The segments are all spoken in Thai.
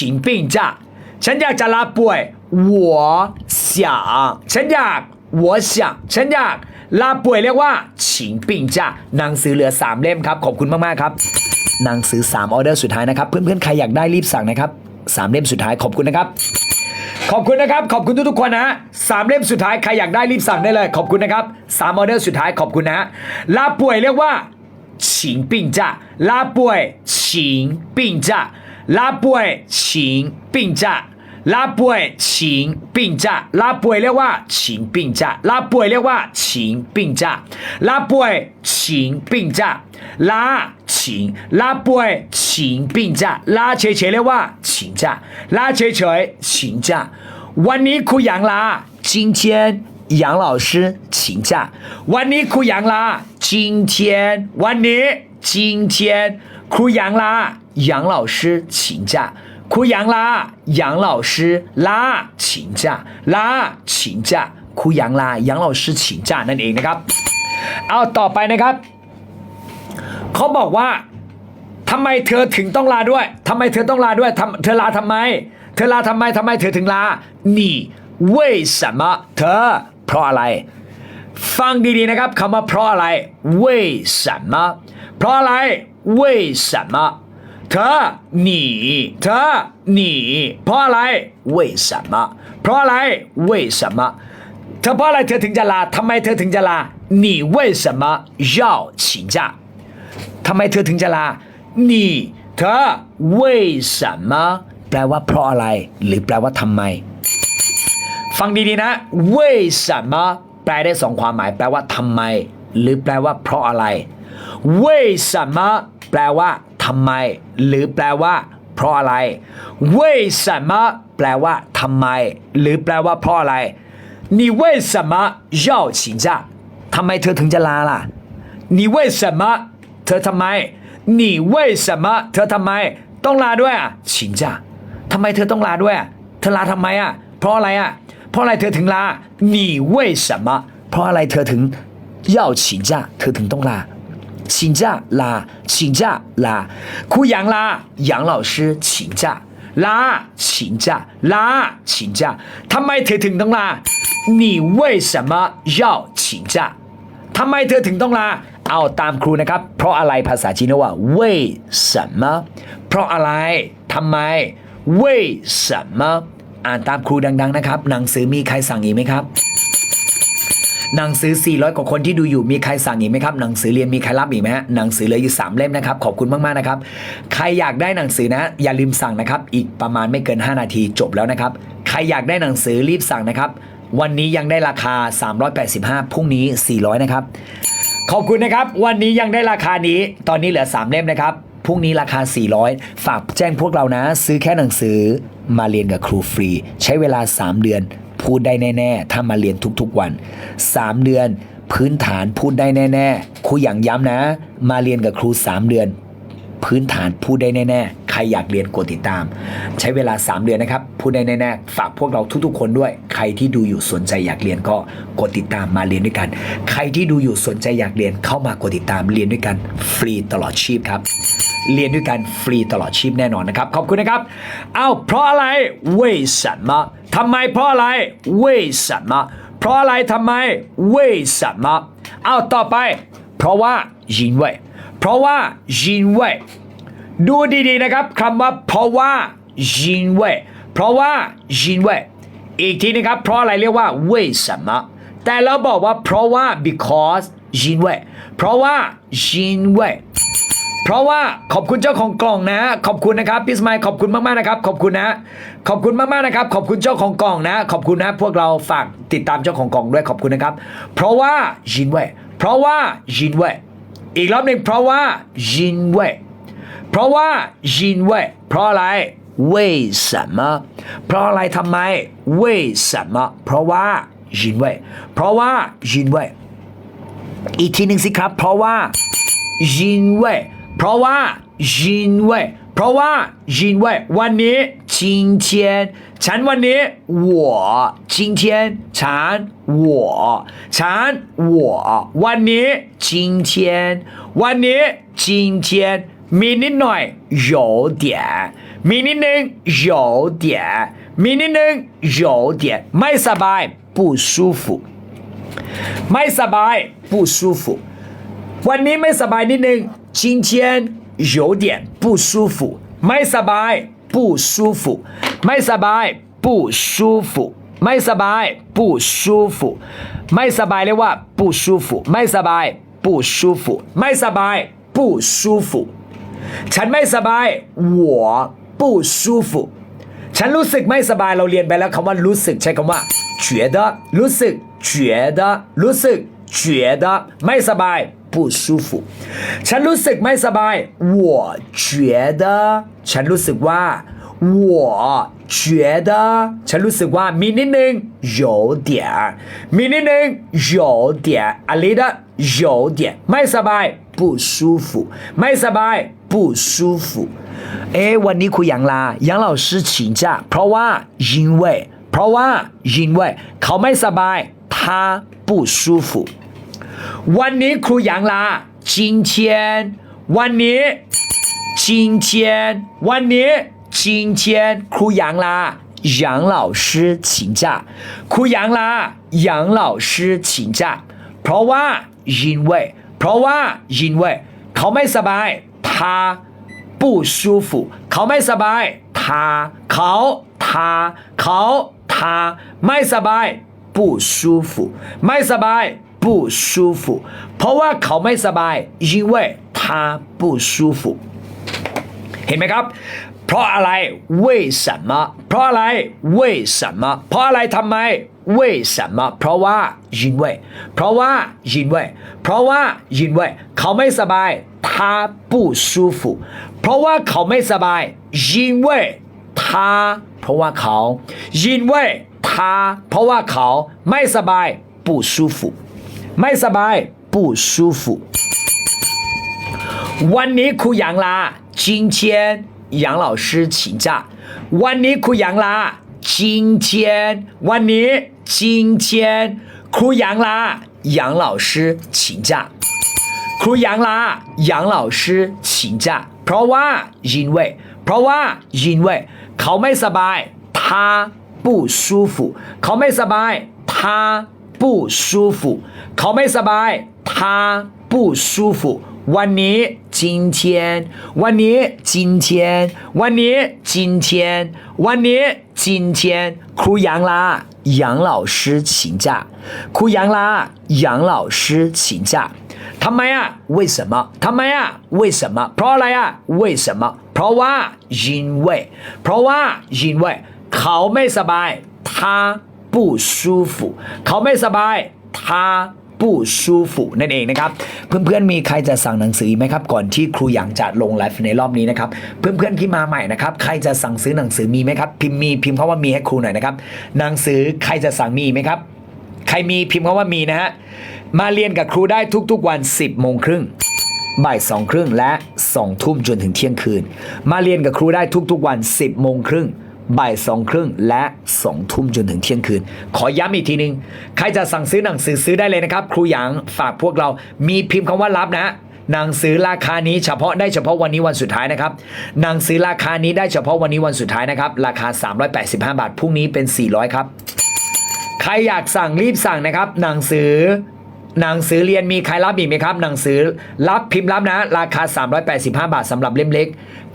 请病假ฉันอยากจะลาป่วย我想ฉันอยาก我想ฉันอยากลาป่วยเรียกว่า请病假หนังสือเหลือ 3 เล่มครับ ขอบคุณมาก ๆ ครับ หนังสือ 3 ออเดอร์สุดท้ายนะครับ เพื่อน ๆ ใครอยากได้รีบสั่งนะครับ 3 เล่มสุดท้ายขอบคุณนะครับ ขอบคุณนะครับ ขอบคุณทุกๆคนนะฮะสามเล่มสุดท้ายใครอยากได้รีบสั่งได้เลย ขอบคุณนะครับสามออเดอร์สุดท้ายขอบคุณนะฮะลาป่วยเรียกว่าฉิงปิ้งจ้าลาป่วยฉิงปิ้งจ้า ลาป่วยฉิงปิ้งจ้าลาป่วยฉิงปิ้งจ้าลาป่วยเรียกว่าฉิงปิ้งจ้าลาป่วยเรียกว่าฉิงปิ้งจ้าลาป่วยฉิงปิ้งจ้าลาฉิงลาป่วยฉิงปิ้งจ้าลาเฉยๆเรียกว่าฉิงจ้าลาเฉยๆฉิงจ้า วันนี้ครูหยางลา今天杨老师请假วันนี้ครูหยางลา今天วันนี้今天ครูหยางลา 杨老师请假ครูหยางลา杨老师ลา请假ลา请假ครูหยางลา杨老师请假นั่นเองนะครับ เอาต่อไปนะครับ เขาบอกว่า ทำไมเธอถึงต้องลาด้วย ทำไมเธอต้องลาด้วยทำเธอลาทำไม เธอลาทำไม ทำไมเธอถึงลา你为什么เธอ เพราะอะไร ฟังดีๆนะครับคำว่าเพราะอะไร为什么เพราะอะไร为什么 เธอ你เธอ你เพราะอะไร为什么เพราะอะไร为什么เธอเพราะอะไรเธอถึงจะลาทำไมเธอถึงจะลา你为什么要请假ทำไมเธอถึงจะลา你เธอ为什么แปลว่าเพราะอะไร หรือแปลว่าทำไม ฟังดีๆนะ为什么แปลได้สองความหมาย แปลว่าทำไม หรือแปลว่าเพราะอะไร为什么แปลว่า ทำไม หรือแปลว่า เพราะอะไร为什么แปลว่าทำไม หรือแปลว่าเพราะอะไร你为什么要请假ทำไมเธอถึงจะลาล่ะ你为什么เธอทำไม你为什么เธอทำไม ต้องลาด้วยอ่ะ请假ทำไมเธอต้องลาด้วยอ่ะเธอลาทำไมอ่ะ เพราะอะไรอ่ะ เพราะอะไรเธอถึงลา你为什么เพราะอะไรเธอถึง要请假เธอถึงต้องลา 请假ลา请假ลาครูหยางลาหยาง老师请假ลา请假ลา请假ทำไมเธอถึงต้องลา你为什么要请假ทำไมเธอถึงต้องลา เอาตามครูนะครับ เพราะอะไรภาษาจีนเรียกว่า为什么เพราะอะไรทำไม为什么อ่านตามครูดัง ๆ นะครับ หนังสือมีใครสั่งอีกไหมครับ หนังสือ 400 กว่าคนที่ดูอยู่มีใครสั่งอีกไหมครับหนังสือเรียนมีใครรับอีกไหมฮะหนังสือเหลืออยู่ 3 เล่มนะครับขอบคุณมากๆนะครับใครอยากได้หนังสือนะอย่าลืมสั่งนะครับอีกประมาณไม่เกิน 5 นาทีจบแล้วนะครับใครอยากได้หนังสือรีบสั่งนะครับวันนี้ยังได้ราคา 385พรุ่งนี้ 400 นะครับ ขอบคุณนะครับ วันนี้ยังได้ราคานี้ ตอนนี้เหลือ 3 เล่มนะครับ พรุ่งนี้ราคา 400 ฝากแจ้งพวกเรานะ ซื้อแค่หนังสือมาเรียนกับครูฟรี ใช้เวลา 3 เดือน พูดได้แน่ๆ ถ้ามาเรียนทุกๆวัน 3 เดือน พื้นฐานพูดได้แน่ๆครูอย่างย้ำนะ มาเรียนกับครู 3 เดือน พื้นฐานพูดได้แน่ๆ รอยากเรียนกดติดตาม ใช้เวลา 3 เดือนนะครับพูดได้แน่ๆฝากพวกเราทุกๆ คนด้วย ใครที่ดูอยู่สนใจอยากเรียนก็กดติดตามมาเรียนด้วยกัน ใครที่ดูอยู่สนใจอยากเรียนเข้ามากดติดตามเรียนด้วยกันฟรีตลอดชีพครับเรียนด้วยกันฟรีตลอดชีพแน่นอนนะครับ ขอบคุณนะครับ เอาเพราะอะไรเว่สันมาทำไมเพราะอะไรเว่สันมาเพราะอะไรทำไมเว่สันมาเอาต่อไป เพราะว่ายินเว่เพราะว่ายินเว่ ดูดีๆนะครับคำว่าเพราะว่ายินเว่เพราะว่ายินเว่อีกทีนะครับ เพราะอะไรเรียกว่าเว่ยสมะแต่เราบอกว่าเพราะว่า because ยินเว่เพราะว่ายินเว่เพราะว่าขอบคุณเจ้าของกล่องนะ ขอบคุณนะครับพี่สมัยขอบคุณมากๆนะครับ ขอบคุณนะ ขอบคุณมากๆนะครับ ขอบคุณเจ้าของกล่องนะ ขอบคุณนะ พวกเราฝากติดตามเจ้าของกล่องด้วยขอบคุณนะครับ เพราะว่ายินเว่เพราะว่ายินเว่อีกรอบหนึ่งเพราะว่ายินเว่ พราะว่า因为เพราะอะไร为什么เพราะอะไรทำไม为什么เพราะว่า因为เพราะว่า因为อีกทีหนึ่งสิครับ เพราะว่า因为เพราะว่า因为เพราะว่า因为วันนี้今天ฉันวันนี้我今天ฉัน我ฉัน我วันนี้今天วันนี้今天 มีนิดหน่อย有点 มีนิดนึง有点มีนิดนึง有点ไม่สบาย不舒服ไม่สบาย不舒服วันนี้ไม่สบายนิดนึง今天有点不舒服ไม่สบาย不舒服ไม่สบาย不舒服ไม่สบาย不舒服ไม่สบายเรียกว่า不舒服ไม่สบาย不舒服ไม่สบาย不舒服 ฉันไม่สบาย我不舒服ฉันรู้สึกไม่สบายเราเรียนไปแล้วคำว่ารู้สึกใช้คำว่า觉得รู้สึก觉得รู้สึก觉得ไม่สบาย不舒服ฉันรู้สึกไม่สบาย我觉得ฉันรู้สึกว่า我觉得ฉันรู้สึกว่ามีนิดนึง有点มีนิดนึง有点อะไรนะ有点ไม่สบาย不舒服ไม่สบาย 不舒服เอ๊ะวันนี้ครูหยางลาหยาง老师请假เพราะว่า因为เพราะว่า因为เขาไม่สบาย他不舒服วันนี้ครูหยางลา今天วันนี้今天วันนี้今天ครูหยางลา杨老师请假ครูหยางลา杨老师请假เพราะว่า因为เพราะว่า因为เขาไม่สบาย 他不舒服เขาไม่สบาย他เขา他เขา他ไม่สบาย不舒服ไม่สบาย不舒服เพราะว่าเขาไม่สบาย因为他不舒服เห็นไหมครับ เพราะอะไร为什么เพราะอะไร为什么เพราะอะไรทำไม为什么เพราะว่า因为เพราะว่า因为เพราะว่า因为เขาไม่สบาย 他不舒服เพราะว่าเขาไม่สบาย因为他เพราะว่าเขา因为他เพราะว่าเขาไม่สบาย不舒服ไม่สบาย不舒服วันนี้ครูหยางลา今天杨老师请假วันนี้ครูหยางลา今天วันนี้今天ครูหยางลา杨老师请假 ครูหยางลา杨老师请假เพราะว่า因为เพราะว่า因为เขาไม่สบาย他不舒服เขาไม่สบาย他不舒服เขาไม่สบาย他不舒服วันนี้今天วันนี้今天วันนี้今天วันนี้今天ครูหยางลา杨老师请假ครูหยางลา杨老师请假 ทำไมอ่ะ为什么ทำไมอ่ะ为什么เพราะอะไรอ่ะ为什么เพราะว่า因为เพราะว่า因为เขาไม่สบาย他不舒服เขาไม่สบาย他不舒服นั่นเองนะครับ เพื่อนๆมีใครจะสั่งหนังสืออีกไหมครับ ก่อนที่ครูหยางจะลงไลฟ์ในรอบนี้นะครับ เพื่อนๆที่มาใหม่นะครับใครจะสั่งซื้อหนังสือมีไหมครับ พิมพ์มีพิมพ์คำว่ามีให้ครูหน่อยนะครับ หนังสือใครจะสั่งมีไหมครับ ใครมีพิมพ์คำว่ามีนะฮะ มาเรียนกับครูได้ทุกๆวัน 10โมงครึ่งบ่ายสองครึ่งและสองทุ่มจนถึงเที่ยงคืน มาเรียนกับครูได้ทุกๆวัน 10โมงครึ่งบ่ายสองครึ่งและสองทุ่มจนถึงเที่ยงคืน ขอย้ำอีกทีหนึง ใครจะสั่งซื้อหนังสือซื้อได้เลยนะครับ ครูหยางฝากพวกเรามีพิมพ์คำว่ารับนะฮะหนังสือราคานี้เฉพาะได้เฉพาะวันนี้วันสุดท้ายนะครับ หนังสือราคานี้ได้เฉพาะวันนี้วันสุดท้ายนะครับ ราคา 385 บาท พรุ่งนี้เป็น 400 ครับ ใครอยากสั่งรีบสั่งนะครับ หนังสือ หนังสือเรียนมีใครรับอีกไหมครับ หนังสือรับพิมพ์รับนะ ราคา 385 บาทสำหรับเล่มเล็ก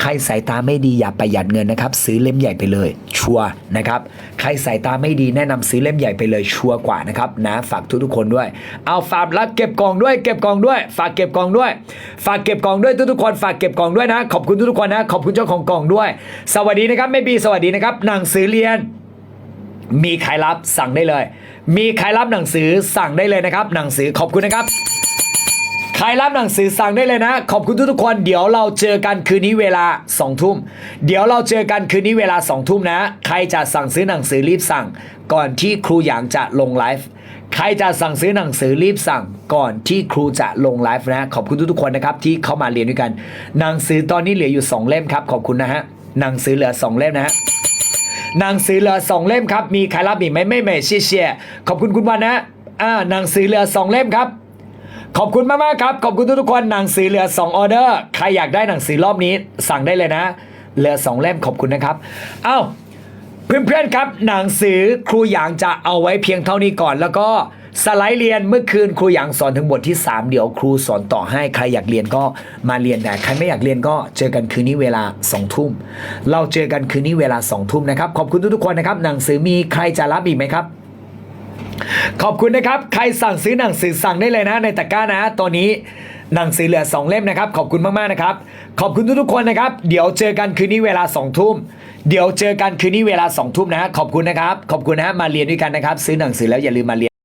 ใครสายตาไม่ดีอย่าประหยัดเงินนะครับ ซื้อเล่มใหญ่ไปเลย ชัวนะครับ ใครสายตาไม่ดีแนะนำซื้อเล่มใหญ่ไปเลยชัวกว่านะครับนะฝากทุกๆคนด้วย เอาฝากรับเก็บกล่องด้วย เก็บกล่องด้วย ฝากเก็บกล่องด้วย ฝากเก็บกล่องด้วยทุกๆคน ฝากเก็บกล่องด้วยนะ ขอบคุณทุกๆคนนะ ขอบคุณเจ้าของกล่องด้วย สวัสดีนะครับแม่บีสวัสดีนะครับ หนังสือเรียน มีใครรับสั่งได้เลย มีใครรับหนังสือสั่งได้เลยนะครับ หนังสือขอบคุณนะครับใครรับหนังสือสั่งได้เลยนะ ขอบคุณทุกๆคน เดี๋ยวเราเจอกันคืนนี้เวลา2องทุ่ม เดี๋ยวเราเจอกันคืนนี้เวลา2องทุ่มนะ ใครจะสั่งซื้อหนังสือรีบสั่ง ก่อนที่ครูหยางจะลงไลฟ์ใครจะสั่งซื้อหนังสือรีบสั่ง ก่อนที่ครูจะลงไลฟ์นะ ขอบคุณทุกๆคนนะครับที่เข้ามาเรียนด้วยกัน หนังสือตอนนี้เหลืออยู่ 2 เล่มครับ ขอบคุณนะฮะหนังสือเหลือ 2 เล่มนะฮะ หนังสือเหลือสองเล่มครับ มีใครรับอีกไหมไม่ไม่เชี่ยเชี่ยขอบคุณคุณวันนะอ่าหนังสือเหลือสองเล่มครับ ขอบคุณมากๆครับ ขอบคุณทุกๆคนหนังสือเหลือสออเดอร์ใครอยากได้หนังสือรอบนี้ สั่งได้เลยนะ เหลือสองเล่มขอบคุณนะครับเอ้าเพื่อนๆครับ หนังสือครูหยางจะเอาไว้เพียงเท่านี้ก่อนแล้วก็ สไลด์เรียนเมื่อคืนครูหยางสอนถึงบทที่ 3 เดี๋ยวครูสอนต่อให้ใครอยากเรียนก็มาเรียนแต่ใครไม่อยากเรียนก็เจอกันคืนนี้เวลา2ทุ่มเราเจอกันคืนนี้เวลา2ทุ่มนะครับขอบคุณทุกๆคนนะครับหนังสือมีใครจะรับอีกไหมครับขอบคุณนะครับ ใครสั่งซื้อหนังสือสั่งได้เลยนะในตะกร้านะตัวนี้หนังสือเหลือ 2 เล่มนะครับ ขอบคุณมากๆนะครับ ขอบคุณทุกๆคนนะครับ เดี๋ยวเจอกันคืนนี้เวลา2ทุ่ม เดี๋ยวเจอกันคืนนี้เวลา2ทุ่มนะ ขอบคุณนะครับ ขอบคุณนะฮะมาเรียนด้วยกันนะครับ ซื้อหนังสือแล้วอย่าลืมมาเรียน